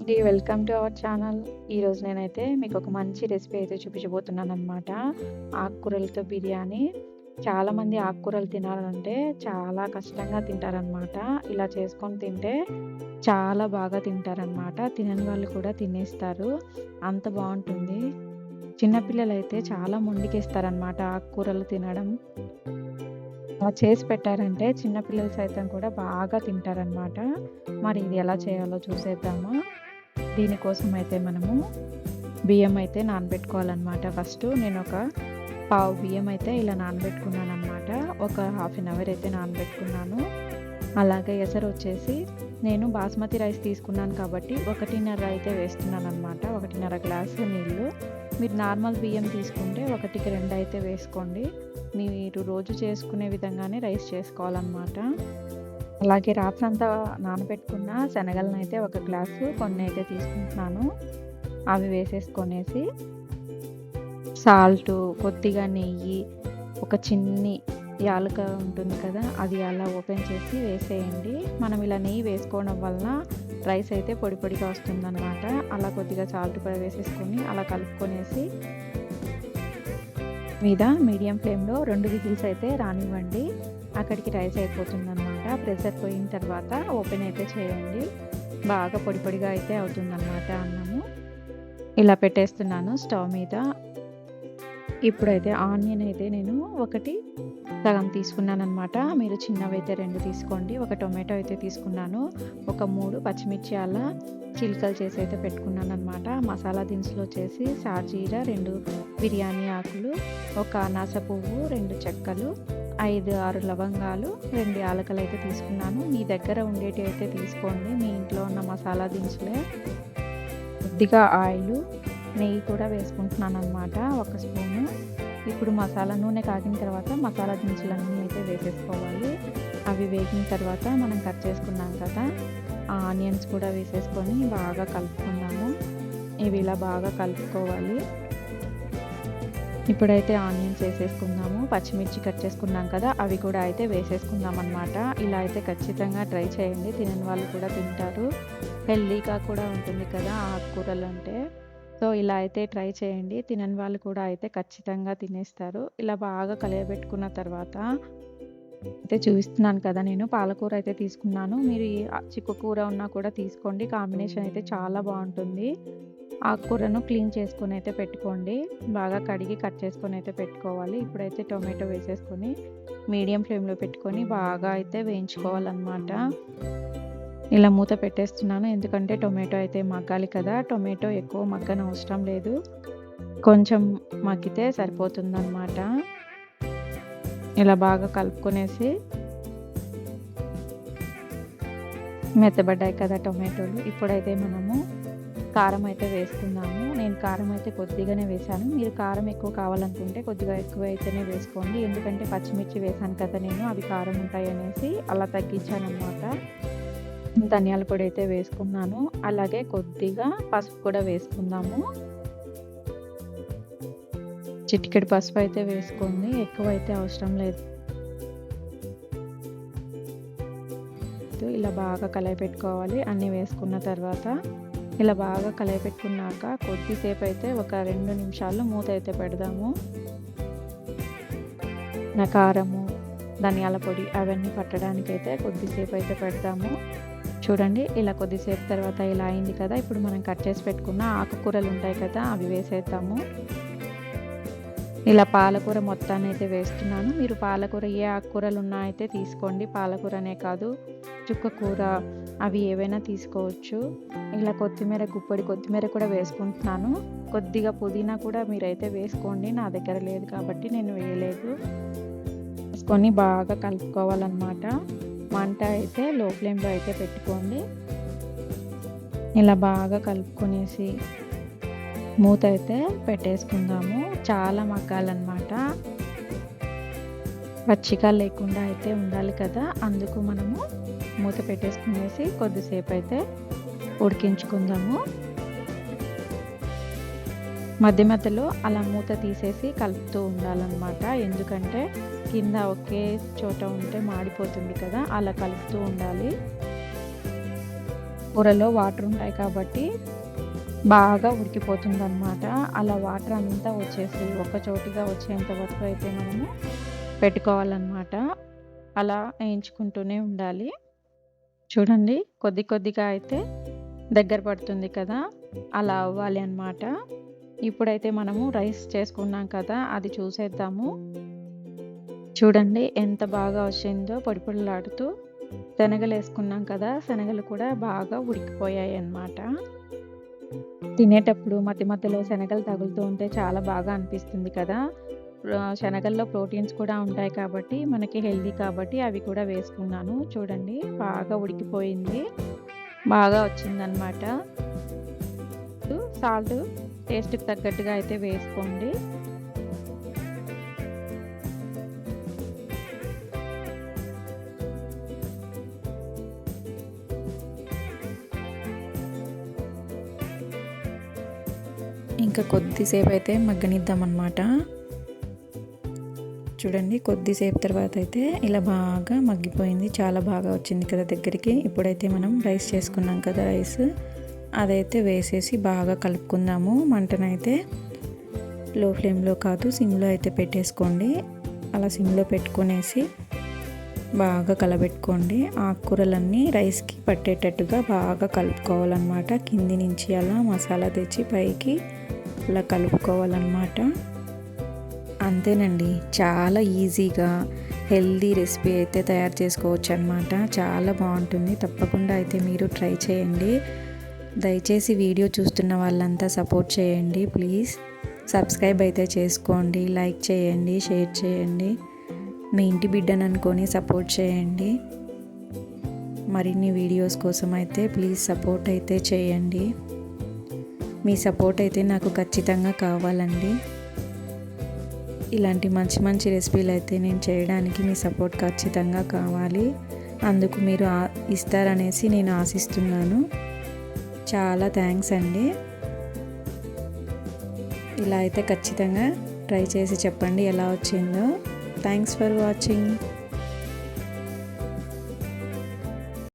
అండి. Welcome to our channel. ఈరోజు నేనైతే మీకు ఒక మంచి రెసిపీ అయితే చూపించబోతున్నాను అనమాట ఆకుకూరలతో బిర్యానీ. చాలామంది ఆకుకూరలు తినాలంటే చాలా కష్టంగా తింటారనమాట. ఇలా చేసుకొని తింటే చాలా బాగా తింటారనమాట. తినని వాళ్ళు కూడా తినేస్తారు. అంత బాగుంటుంది చిన్నపిల్లలు అయితే చాలా మొండికేస్తారనమాట ఆకుకూరలు తినడం. అలా చేసి పెట్టారంటే చిన్నపిల్లలు సైతం కూడా బాగా తింటారనమాట. మరి ఇది ఎలా చేయాలో చూసేద్దామా? దీనికోసం అయితే మనము బియ్యం అయితే నానబెట్టుకోవాలన్నమాట ఫస్ట్ నేను ఒక పావు బియ్యం అయితే ఇలా నానబెట్టుకున్నాను అనమాట ఒక హాఫ్ ఎన్ అవర్ అయితే నానబెట్టుకున్నాను. అలాగే ఎసరొచ్చేసి నేను బాస్మతి రైస్ తీసుకున్నాను కాబట్టి 1:30 అయితే వేస్తున్నాననమాట. 1:30 గ్లాసు నీళ్ళు. మీరు నార్మల్ బియ్యం తీసుకుంటే 1కి 2 అయితే వేసుకోండి. మీరు రోజు చేసుకునే విధంగానే రైస్ చేసుకోవాలనమాట. అలాగే రాత్రంతా నానబెట్టుకున్న శనగలను అయితే ఒక గ్లాసు కొన్ని అయితే తీసుకుంటున్నాను. అవి వేసేసుకొనేసి సాల్టు, కొద్దిగా నెయ్యి, ఒక చిన్ని యాలుక ఉంటుంది కదా! అది అలా ఓపెన్ చేసి వేసేయండి. మనం ఇలా నెయ్యి వేసుకోవడం వలన రైస్ అయితే పొడి పొడిగా వస్తుందనమాట. అలా కొద్దిగా సాల్ట్ కూడా వేసేసుకొని అలా కలుపుకొనేసి మీద మీడియం ఫ్లేమ్‌లో రెండు విజిల్స్ అయితే రానివ్వండి. అక్కడికి రైస్ అయిపోతుంది అనమాట ప్రెషర్ పోయిన తర్వాత ఓపెన్ అయితే చేయండి. బాగా పొడి పొడిగా అయితే అవుతుందన్నమాట అన్నము. ఇలా పెట్టేస్తున్నాను స్టవ్ మీద. ఇప్పుడైతే ఆనియన్ అయితే నేను ఒకటి సగం తీసుకున్నానమాట మీరు చిన్నవైతే రెండు తీసుకోండి. ఒక టొమాటో అయితే తీసుకున్నాను. ఒక మూడు పచ్చిమిర్చి అలా చిలుకలు చేసి అయితే పెట్టుకున్నాను అనమాట మసాలా దినుసులు వచ్చేసి సాజీర రెండు బిర్యానీ ఆకులు, ఒక అనాస పువ్వు, రెండు చెక్కలు, 5, 6 లవంగాలు, రెండు యాలకులు అయితే తీసుకున్నాను. మీ దగ్గర ఉండేటివి అయితే తీసుకోండి. మీ ఇంట్లో ఉన్న మసాలా దినుసులే. కొద్దిగా ఆయిల్ నెయ్యి కూడా వేసుకుంటున్నాను అనమాట ఒక స్పూను. ఇప్పుడు మసాలా నూనె కాగిన తర్వాత మసాలా దినుసులన్నీ అయితే వేసేసుకోవాలి. అవి వేగిన తర్వాత మనం కట్ చేసుకున్నాం కదా! ఆ ఆనియన్స్ కూడా వేసేసుకొని బాగా కలుపుకుందాము. ఇవి ఇలా బాగా కలుపుకోవాలి. ఇప్పుడైతే ఆనియన్స్ వేసేసుకుందాము. పచ్చిమిర్చి కట్ చేసుకున్నాం కదా! అవి కూడా అయితే వేసేసుకుందామనమాట. ఇలా అయితే ఖచ్చితంగా ట్రై చేయండి. తినని వాళ్ళు కూడా తింటారు. హెల్తీగా కూడా ఉంటుంది కదా ఆకుకూరలు అంటే సో, ఇలా అయితే ట్రై చేయండి. తినని వాళ్ళు కూడా అయితే ఖచ్చితంగా తినేస్తారు. ఇలా బాగా కలియబెట్టుకున్న తర్వాత అయితే చూపిస్తున్నాను కదా నేను పాలకూర అయితే తీసుకున్నాను. మీరు చిక్కుకూర ఉన్నా కూడా తీసుకోండి. కాంబినేషన్ అయితే చాలా బాగుంటుంది ఆకుకూరను క్లీన్ చేసుకొని అయితే పెట్టుకోండి. బాగా కడిగి కట్ చేసుకొని అయితే పెట్టుకోవాలి. ఇప్పుడైతే టొమాటో వేసేసుకొని మీడియం ఫ్లేమ్‌లో పెట్టుకొని బాగా అయితే వేయించుకోవాలన్నమాట ఇలా మూత పెట్టేస్తున్నాను. ఎందుకంటే టొమాటో అయితే మగ్గాలి కదా! టొమాటో ఎక్కువ మగ్గనవసరం లేదు. కొంచెం మగ్గితే సరిపోతుందనమాట. ఇలా బాగా కలుపుకొనేసి మెత్తబడ్డాయి కదా టొమాటోలు. ఇప్పుడైతే మనము కారం అయితే వేసుకుందాము. నేను కారం అయితే కొద్దిగానే వేశాను. మీరు కారం ఎక్కువ కావాలనుకుంటే కొద్దిగా ఎక్కువ అయితేనే వేసుకోండి. ఎందుకంటే పచ్చిమిర్చి వేశాను కదా నేను. అవి కారం ఉంటాయనేసి అలా తగ్గించాననమాట. ధనియాల పొడి అయితే వేసుకున్నాను. అలాగే కొద్దిగా పసుపు కూడా వేసుకుందాము. చిటికెడు పసుపు అయితే వేసుకోండి. అయితే అవసరం లేదు. ఇలా బాగా కలయపెట్టుకోవాలి. అన్నీ వేసుకున్న తర్వాత ఇలా బాగా కలయపెట్టుకున్నాక కొద్దిసేపు అయితే ఒక రెండు నిమిషాలు మూత అయితే పెడదాము. నా కారము, ధనియాల పొడి అవన్నీ పట్టడానికైతే కొద్దిసేపు అయితే పెడదాము. చూడండి ఇలా కొద్దిసేపు తర్వాత ఇలా అయింది కదా! ఇప్పుడు మనం కట్ చేసి పెట్టుకున్న ఆకుకూరలు ఉంటాయి కదా! అవి వేసేద్దాము. ఇలా పాలకూర మొత్తాన్ని అయితే వేస్తున్నాను. మీరు పాలకూర ఏ ఆకుకూరలు ఉన్నా అయితే తీసుకోండి. పాలకూరనే కాదు చుక్క కూర అవి ఏవైనా తీసుకోవచ్చు. ఇలా కొత్తిమీర గుప్పడి కొత్తిమీర కూడా వేసుకుంటున్నాను. కొద్దిగా పుదీనా కూడా మీరైతే వేసుకోండి. నా దగ్గర లేదు కాబట్టి నేను వేయలేదు. వేసుకొని బాగా కలుపుకోవాలన్నమాట మంట అయితే లో ఫ్లేమ్‌లో అయితే పెట్టుకోండి. ఇలా బాగా కలుపుకొనేసి మూత అయితే పెట్టేసుకుందాము. చాలా మగ్గాలన్నమాట పచ్చిగా లేకుండా అయితే ఉండాలి కదా! అందుకు మనము మూత పెట్టేసుకునేసి కొద్దిసేపు అయితే ఉడికించుకుందాము. మధ్య మధ్యలో అలా మూత తీసేసి కలుపుతూ ఉండాలన్నమాట ఎందుకంటే కింద ఒకే చోట ఉంటే మాడిపోతుంది కదా! అలా కలుపుతూ ఉండాలి. కూరలో వాటర్ ఉంటాయి కాబట్టి బాగా ఉడికిపోతుందనమాట అలా వాటర్ అంతా వచ్చేసి ఒక చోటిగా వచ్చేంత వరకు అయితే మనము పెట్టుకోవాలన్నమాట. అలా వేయించుకుంటూనే ఉండాలి. చూడండి కొద్ది కొద్దిగా అయితే దగ్గర పడుతుంది కదా అలా అవ్వాలి అన్నమాట. ఇప్పుడైతే మనము రైస్ చేసుకున్నాం కదా అది చూసేద్దాము. చూడండి ఎంత బాగా వచ్చిందో పొడి పొడిలాడుతూ శనగలు వేసుకున్నాం కదా శనగలు కూడా బాగా ఉడికిపోయాయి అన్నమాట. తినేటప్పుడు మధ్య మధ్యలో శనగలు తగులుతూ ఉంటే చాలా బాగా అనిపిస్తుంది కదా. శనగల్లో ప్రోటీన్స్ కూడా ఉంటాయి కాబట్టి మనకి హెల్దీ కాబట్టి అవి కూడా వేసుకున్నాను. చూడండి బాగా ఉడికిపోయింది. బాగా వచ్చిందనమాట సాల్ట్ టేస్ట్కి తగ్గట్టుగా అయితే వేసుకోండి. ఇంకా కొద్దిసేపు అయితే మగ్గనిద్దామన్నమాట. చూడండి కొద్దిసేపు తర్వాత అయితే ఇలా బాగా మగ్గిపోయింది. చాలా బాగా వచ్చింది కదా దగ్గరికి. ఇప్పుడైతే మనం రైస్ చేసుకున్నాం కదా రైస్. అదైతే వేసేసి బాగా కలుపుకుందాము. మంటనైతే లో ఫ్లేమ్లో కాదు సిమ్లో అయితే పెట్టేసుకోండి. అలా సిమ్లో పెట్టుకునేసి బాగా కలబెట్టుకోండి. ఆకుకూరలన్నీ రైస్కి పట్టేటట్టుగా బాగా కలుపుకోవాలన్నమాట. కింది నుంచి అలా మసాలా తెచ్చి పైకి అలా కలుపుకోవాలన్నమాట. అంతేనండి. చాలా ఈజీగా హెల్దీ రెసిపీ అయితే తయారు చేసుకోవచ్చు అనమాట చాలా బాగుంటుంది. తప్పకుండా అయితే మీరు ట్రై చేయండి. దయచేసి వీడియో చూస్తున్న వాళ్ళంతా సపోర్ట్ చేయండి ప్లీజ్. సబ్స్క్రైబ్ అయితే చేసుకోండి. లైక్ చేయండి. షేర్ చేయండి. మీ ఇంటి బిడ్డను అనుకొని సపోర్ట్ చేయండి. మరిన్ని వీడియోస్ కోసం అయితే ప్లీజ్ సపోర్ట్ అయితే చేయండి. మీ సపోర్ట్ అయితే నాకు ఖచ్చితంగా కావాలండి. ఇలాంటి మంచి మంచి రెసిపీలు అయితే నేను చేయడానికి మీ సపోర్ట్ ఖచ్చితంగా కావాలి. అందుకు మీరు ఇస్తారనేసి నేను ఆశిస్తున్నాను. చాలా థ్యాంక్స్ అండి. ఇలా అయితే ఖచ్చితంగా ట్రై చేసి చెప్పండి ఎలా వచ్చిందో. Thanks for watching.